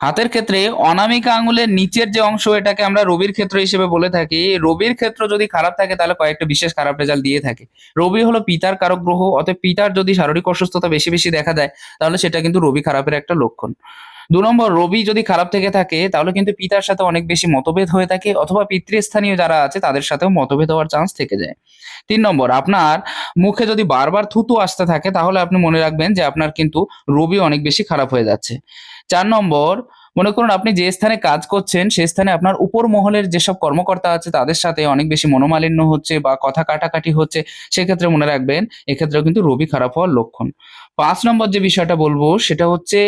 হাতের ক্ষেত্রে অনামিকা আঙুলের নিচের যে অংশ, এটাকে আমরা রবির ক্ষেত্র হিসেবে বলে থাকি। রবির ক্ষেত্র যদি খারাপ থাকে, তাহলে কয়েকটা বিশেষ খারাপ রেজাল্ট দিয়ে থাকে। রবি হলো পিতার কারক গ্রহ, অতএব পিতার যদি শারীরিক অসুস্থতা বেশি বেশি দেখা দেয়, তাহলে সেটা কিন্তু রবি খারাপের একটা লক্ষণ। দু নম্বর, রবি যদি খারাপ থেকে থাকে, তাহলে কিন্তু পিতার সাথে অনেক বেশি মতভেদ হয়ে থাকে অথবা পিতৃস্থানীয় যারা আছে, তাদের সাথেও মতভেদ হওয়ার চান্স থেকে যায়। তিন নম্বর, আপনার মুখে যদি বারবার থুতু আসতে থাকে, তাহলে আপনি মনে রাখবেন যে আপনার কিন্তু রবি অনেক বেশি খারাপ হয়ে যাচ্ছে। চার নম্বর মনে করুন আপনি যে স্থানে কাজ করছেন সেই স্থানে আপনার উপর মহলের যেসব কর্মকর্তা আছে, তাদের সাথে অনেক বেশি মনোমালিন্য হচ্ছে বা কথা কাটাকাটি হচ্ছে, সেক্ষেত্রে মনে রাখবেন, এক্ষেত্রেও কিন্তু রবি খারাপ হওয়ার লক্ষণ। পাঁচ নম্বর যে বিষয়টা বলব, সেটা হচ্ছে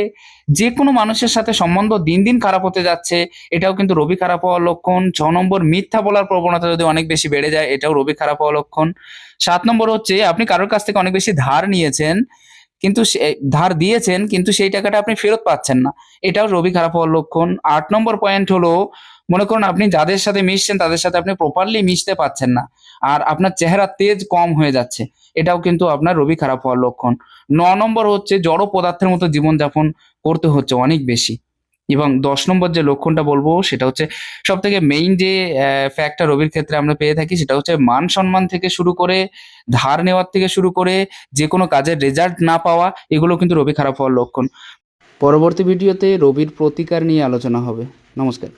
যে কোনো মানুষের সাথে সম্বন্ধ দিন দিন খারাপ হতে যাচ্ছে, এটাও কিন্তু রবি খারাপ হওয়ার লক্ষণ। ছ নম্বর, মিথ্যা বলার প্রবণতা যদি অনেক বেশি বেড়ে যায়, এটাও রবি খারাপ হওয়ার লক্ষণ। সাত নম্বর হচ্ছে, আপনি কারোর কাছ থেকে অনেক বেশি ধার নিয়েছেন কিন্তু ধার দিয়েছেন, কিন্তু সেই টাকাটা আপনি ফেরত পাচ্ছেন না। এটাও রবি খারাপ হওয়ার লক্ষণ। আট নম্বর পয়েন্ট হলো, মনে করুন আপনি যাদের সাথে মিশছেন, তাদের সাথে আপনি প্রপারলি মিশতে পাচ্ছেন না। আর আপনার চেহারা তেজ কম হয়ে যাচ্ছে। এটাও কিন্তু আপনার রবি খারাপ হওয়ার লক্ষণ। ন নম্বর হচ্ছে, জড় পদার্থের মতো জীবনযাপন করতে হচ্ছে অনেক বেশি। এবং দশ নম্বর যে লক্ষণটা বলব, সেটা হচ্ছে সব থেকে মেইন যে ফ্যাক্টটা রবির ক্ষেত্রে আমরা পেয়ে থাকি, সেটা হচ্ছে মান সম্মান থেকে শুরু করে, ধার নেওয়ার থেকে শুরু করে যে কোনো কাজের রেজাল্ট না পাওয়া, এগুলো কিন্তু রবি খারাপ হওয়ার লক্ষণ। পরবর্তী ভিডিওতে রবির প্রতিকার নিয়ে আলোচনা হবে। নমস্কার।